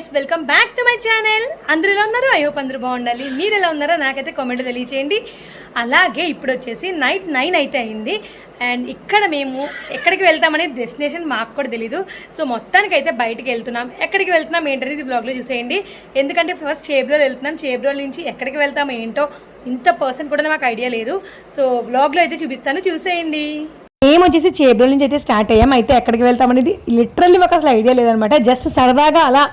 Guys welcome back to my channel అందరూ ఎలా ఉన్నారు? ఐ హోప్ అందరూ బాగుండాలి. మీరు ఎలా ఉన్నారో నాకైతే కామెంట్ తెలియచేయండి. అలాగే ఇప్పుడు వచ్చేసి నైట్ నైన్ అయితే అయింది. అండ్ ఇక్కడ మేము ఎక్కడికి వెళ్తామనే డెస్టినేషన్ మాకు కూడా తెలీదు. సో మొత్తానికి అయితే బయటికి వెళ్తున్నాం. ఎక్కడికి వెళ్తున్నాం ఏంటనేది బ్లాగ్లో చూసేయండి. ఎందుకంటే ఫస్ట్ చేబ్రోలు వెళ్తున్నాం. చేబ్రోల్ నుంచి ఎక్కడికి వెళ్తాం ఏంటో ఇంత పర్సన్ కూడా మాకు ఐడియా లేదు. సో బ్లాగ్లో అయితే చూపిస్తాను. చూసేయండి. మేము వచ్చేసి చేబ్రోల్ నుంచి అయితే స్టార్ట్ అయ్యాం. అయితే ఎక్కడికి వెళ్తామనేది లిటరల్లీ మాకు అసలు ఐడియా లేదనమాట. జస్ట్ సరదాగా అలా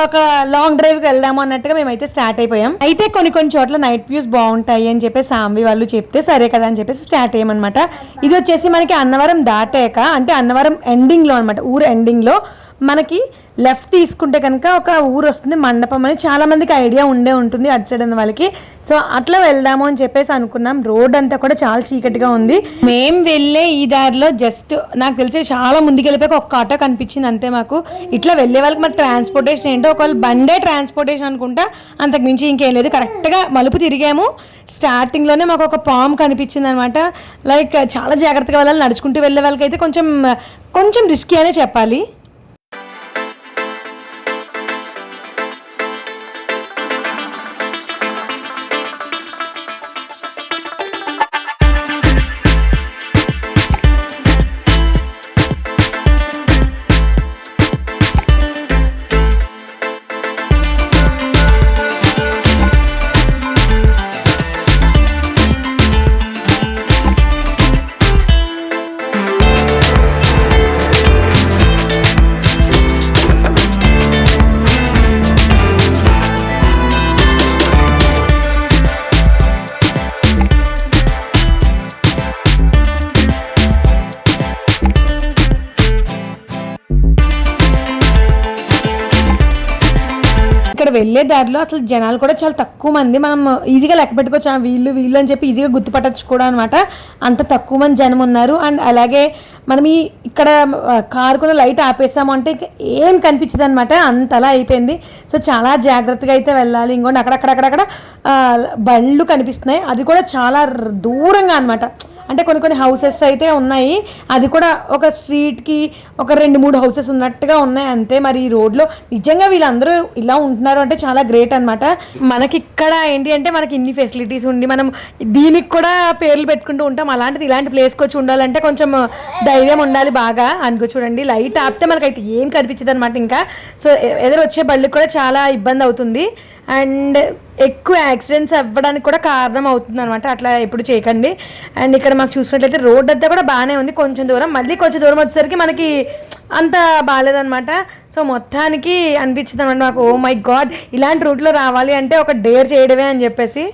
ఒక లాంగ్ డ్రైవ్కి వెళ్దాము అన్నట్టుగా మేమైతే స్టార్ట్ అయిపోయాం. అయితే కొన్ని కొన్ని చోట్ల నైట్ వ్యూస్ బాగుంటాయి అని చెప్పేసి సాంబి వాళ్ళు చెప్తే సరే కదా అని చెప్పేసి స్టార్ట్ అయ్యామన్నమాట. ఇది వచ్చేసి మనకి అన్నవరం దాటాక అంటే అన్నవరం ఎండింగ్లో అనమాట ఊరు ఎండింగ్లో మనకి లెఫ్ట్ తీసుకుంటే కనుక ఒక ఊరు వస్తుంది మండపం అని చాలామందికి ఐడియా ఉండే ఉంటుంది అటు సైడ్ ఉన్న వాళ్ళకి. సో అట్లా వెళ్దాము అని చెప్పేసి అనుకున్నాం. రోడ్ అంతా కూడా చాలా చీకటిగా ఉంది. మేము వెళ్ళే ఈ దారిలో జస్ట్ నాకు తెలిసి చాలా ముందుకు వెళ్ళిపోయాక ఒక ఆటో కనిపించింది అంతే మాకు. ఇట్లా వెళ్ళే వాళ్ళకి మరి ట్రాన్స్పోర్టేషన్ ఏంటో ఒకవేళ బండే ట్రాన్స్పోర్టేషన్ అనుకుంటా అంతకు మించి ఇంకేం లేదు. కరెక్ట్గా మలుపు తిరిగాము. స్టార్టింగ్లోనే మాకు ఒక పాము కనిపించింది అనమాట లైక్ చాలా జాగ్రత్తగా వెళ్ళాలి నడుచుకుంటూ వెళ్ళే వాళ్ళకైతే కొంచెం కొంచెం రిస్కీ అనే చెప్పాలి. వెళ్ళే దారిలో అసలు జనాలు కూడా చాలా తక్కువ మంది. మనం ఈజీగా లెక్క పెట్టుకోవచ్చు. వీళ్ళు వీళ్ళు అని చెప్పి ఈజీగా గుర్తుపట్టచ్చు కూడా అనమాట అంత తక్కువ మంది జనం ఉన్నారు. అండ్ అలాగే మనం ఈ ఇక్కడ కారుకున్న లైట్ ఆపేసాము అంటే ఏం కనిపించదు అనమాట అంతలా అయిపోయింది. సో చాలా జాగ్రత్తగా అయితే వెళ్ళాలి. ఇంకోటి అక్కడక్కడక్కడక్కడ బళ్ళు కనిపిస్తున్నాయి. అది కూడా చాలా ర- దూరంగా అనమాట అంటే కొన్ని కొన్ని హౌసెస్ అయితే ఉన్నాయి. అది కూడా ఒక స్ట్రీట్కి ఒక రెండు మూడు హౌసెస్ ఉన్నట్టుగా ఉన్నాయి. అంతే మరి ఈ రోడ్లో. నిజంగా వీళ్ళందరూ ఇలా ఉంటున్నారు అంటే చాలా గ్రేట్ అనమాట మనకి ఇక్కడ ఏంటి అంటే మనకి ఇన్ని ఫెసిలిటీస్ ఉండి మనం దీనికి కూడా పేర్లు పెట్టుకుంటూ ఉంటాం. అలాంటిది ఇలాంటి ప్లేస్కి వచ్చి ఉండాలంటే కొంచెం ధైర్యం ఉండాలి బాగా అనుకో చూడండి లైట్ ఆపితే మనకైతే ఏం కనిపించదు అనమాట ఇంకా సో ఎదురు వచ్చే బళ్ళకి కూడా చాలా ఇబ్బంది అవుతుంది. అండ్ ఎక్కువ యాక్సిడెంట్స్ అవ్వడానికి కూడా కారణం అవుతుంది అనమాట అట్లా ఎప్పుడు చేయకండి. అండ్ ఇక్కడ మాకు చూసినట్లయితే రోడ్ అంతా కూడా బాగానే ఉంది కొంచెం దూరం. మళ్ళీ కొంచెం దూరం వచ్చేసరికి మనకి అంత బాగాలేదనమాట సో మొత్తానికి అనిపించింది అనమాట మాకు. ఓ మై గాడ్ ఇలాంటి రూట్లో రావాలి అంటే ఒక డేర్ చేయడమే అని చెప్పేసి.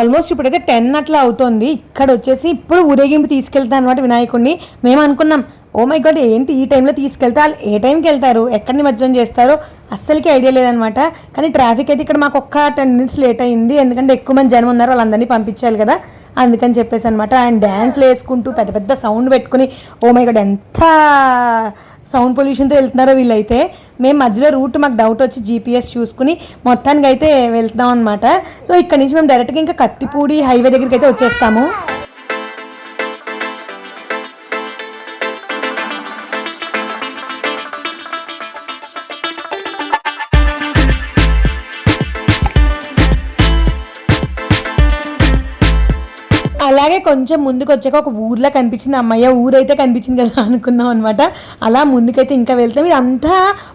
ఆల్మోస్ట్ ఇప్పుడైతే టెన్ అట్లా అవుతుంది. ఇక్కడ వచ్చేసి ఇప్పుడు ఊరేగింపు తీసుకెళ్తాను అనమాట వినాయకుడిని మేము అనుకున్నాం ఓ మై గాడ్ ఏంటి ఈ టైంలో తీసుకెళ్తే వాళ్ళు ఏ టైంకి వెళ్తారు? ఎక్కడి నిమజ్జనం చేస్తారో? అస్సలకి ఐడియా లేదనమాట కానీ ట్రాఫిక్ అయితే ఇక్కడ మాకు ఒక్క టెన్ మినిట్స్ లేట్ అయింది. ఎందుకంటే ఎక్కువ మంది జనం ఉన్నారు వాళ్ళందరినీ పంపించాలి కదా. అందుకని చెప్పేసి అనమాట అండ్ డ్యాన్స్లు వేసుకుంటూ పెద్ద పెద్ద సౌండ్ పెట్టుకుని ఓ మై గాడ్ ఎంత సౌండ్ పొల్యూషన్తో వెళ్తున్నారో వీళ్ళైతే. మేము మధ్యలో రూట్ మాకు డౌట్ వచ్చి జీపీఎస్ చూసుకుని మొత్తానికి అయితే వెళ్తాం అనమాట సో ఇక్కడ నుంచి మేము డైరెక్ట్గా ఇంకా కత్తిపూడి హైవే దగ్గరికి అయితే వచ్చేస్తాము. అలాగే కొంచెం ముందుకు వచ్చాక ఒక ఊర్లో కనిపించింది అమ్మయ్య ఊరైతే కనిపించింది కదా అనుకున్నాం అనమాట అలా ముందుకైతే ఇంకా వెళ్తాం ఇది అంతా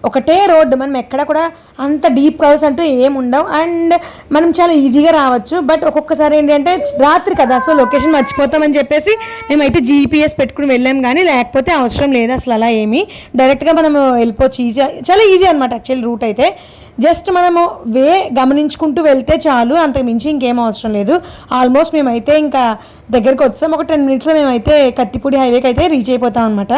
ఒకటే రోడ్డు మనం ఎక్కడ కూడా అంత డీప్ కవర్స్ అంటూ ఏం ఉండవు. అండ్ మనం చాలా ఈజీగా రావచ్చు. బట్ ఒక్కొక్కసారి ఏంటంటే రాత్రి కదా సో లొకేషన్ మర్చిపోతామని చెప్పేసి మేమైతే జీపీఎస్ పెట్టుకుని వెళ్ళాం కానీ లేకపోతే అవసరం లేదు అసలు అలా ఏమి. డైరెక్ట్గా మనం వెళ్ళిపోవచ్చు ఈజీ చాలా ఈజీ అనమాట యాక్చువల్ రూట్ అయితే. జస్ట్ మనము వే గమనించుకుంటూ వెళ్తే చాలు అంతకు మించి ఇంకేం అవసరం లేదు. ఆల్మోస్ట్ మేమైతే ఇంకా దగ్గరికి వచ్చాం. ఒక టెన్ మినిట్స్లో మేమైతే కత్తిపూడి హైవేకి అయితే రీచ్ అయిపోతాం అనమాట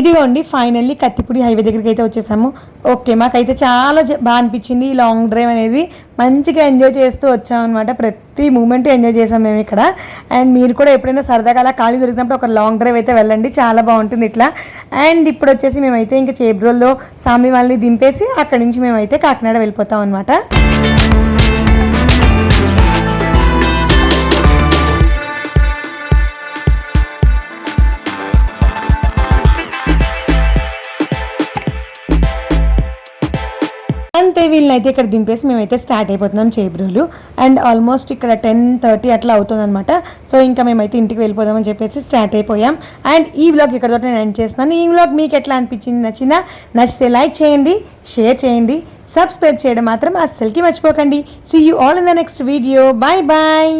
ఇదిగోండి ఫైనల్లీ కత్తిపూడి హైవే దగ్గరికి అయితే వచ్చేసాము. ఓకే మాకైతే చాలా బాగా అనిపించింది ఈ లాంగ్ డ్రైవ్ అనేది. మంచిగా ఎంజాయ్ చేస్తూ వచ్చాం అనమాట ప్రతి మూమెంట్ ఎంజాయ్ చేసాం మేము ఇక్కడ. అండ్ మీరు కూడా ఎప్పుడైనా సరదాగా అలా ఖాళీ దొరికినప్పుడు ఒక లాంగ్ డ్రైవ్ అయితే వెళ్ళండి. చాలా బాగుంటుంది ఇట్లా. అండ్ ఇప్పుడు వచ్చేసి మేమైతే ఇంకా చేబ్రోల్లో సామి వాళ్ళని దింపేసి అక్కడి నుంచి మేమైతే కాకినాడ వెళ్ళిపోతాం అనమాట అయితే వీళ్ళని అయితే ఇక్కడ దింపేసి మేమైతే స్టార్ట్ అయిపోతున్నాం చేబ్రోలు. అండ్ ఆల్మోస్ట్ ఇక్కడ టెన్ థర్టీ అట్లా అవుతుందన్నమాట. సో ఇంకా మేమైతే ఇంటికి వెళ్ళిపోదామని చెప్పేసి స్టార్ట్ అయిపోయాం. అండ్ ఈ వ్లాగ్ ఇక్కడతో నేను ఎండ్ చేస్తున్నాను. ఈ వ్లాగ్ మీకు ఎట్లా అనిపించింది నచ్చిందా? నచ్చితే లైక్ చేయండి షేర్ చేయండి సబ్స్క్రైబ్ చేయడం మాత్రం అస్సలకి మర్చిపోకండి. See you all in the next video bye bye